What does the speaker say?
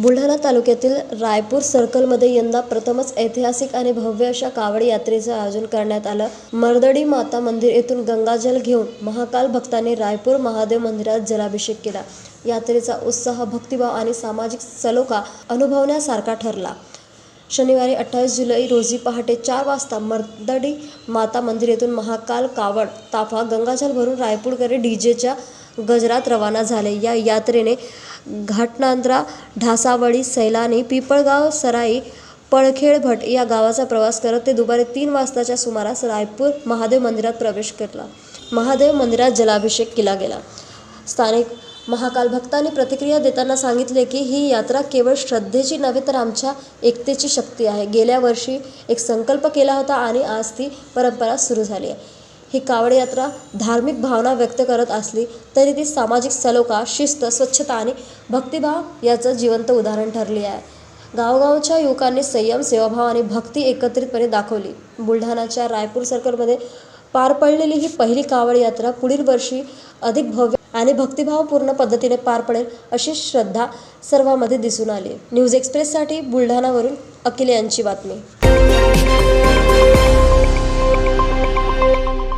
बुलढाणा तालुक्यातील रायपूर सर्कलमध्ये यंदा प्रथमच ऐतिहासिक आणि भव्य अशा कावड यात्रेचं आयोजन करण्यात आलं. मर्दडी माता मंदिर येथून गंगाजल घेऊन महाकाल भक्तांनी रायपूर महादेव मंदिरात जलाभिषेक केला. यात्रेचा उत्साह भक्तिभाव आणि सामाजिक सलोखा अनुभवण्यासारखा ठरला. शनिवारी अठ्ठावीस जुलै रोजी पहाटे चार वाजता मर्दडी माता मंदिर येथून महाकाल कावड ताफा गंगाजल भरून रायपूरकडे डीजेच्या गजरात रवाना झाले. या यात्रेने घाटनांद्रा ढासावळी सैलानी पिपळगाव सराई पळखेड भट या गावाचा प्रवास करत ते दुपारी तीन वाजताच्या सुमारास रायपूर महादेव मंदिरात प्रवेश केला महादेव मंदिरात जलाभिषेक केला गेला. स्थानिक महाकाल भक्तांनी प्रतिक्रिया देताना सांगितले की ही यात्रा केवळ श्रद्धेची नव्हे तर आमच्या एकतेची शक्ती आहे. गेल्या वर्षी एक संकल्प केला होता आणि आज ती परंपरा सुरू झाली आहे. ही कावड यात्रा धार्मिक भावना व्यक्त करत असली तरी ती सामाजिक सलोखा शिस्त स्वच्छता आणि भक्तिभाव याचं जिवंत उदाहरण ठरली आहे. गावगावच्या युवकांनी संयम सेवाभाव आणि भक्ती एकत्रितपणे दाखवली. बुलढाणाच्या रायपूर सर्कलमध्ये पार पडलेली ही पहिली कावड यात्रा पुढील वर्षी अधिक भव्य आणि भक्तिभावपूर्ण पद्धतीने पार पडेल अशी श्रद्धा सर्वांमध्ये दिसून आली. न्यूज एक्सप्रेससाठी बुलढाणावरून अखिल यांची बातमी.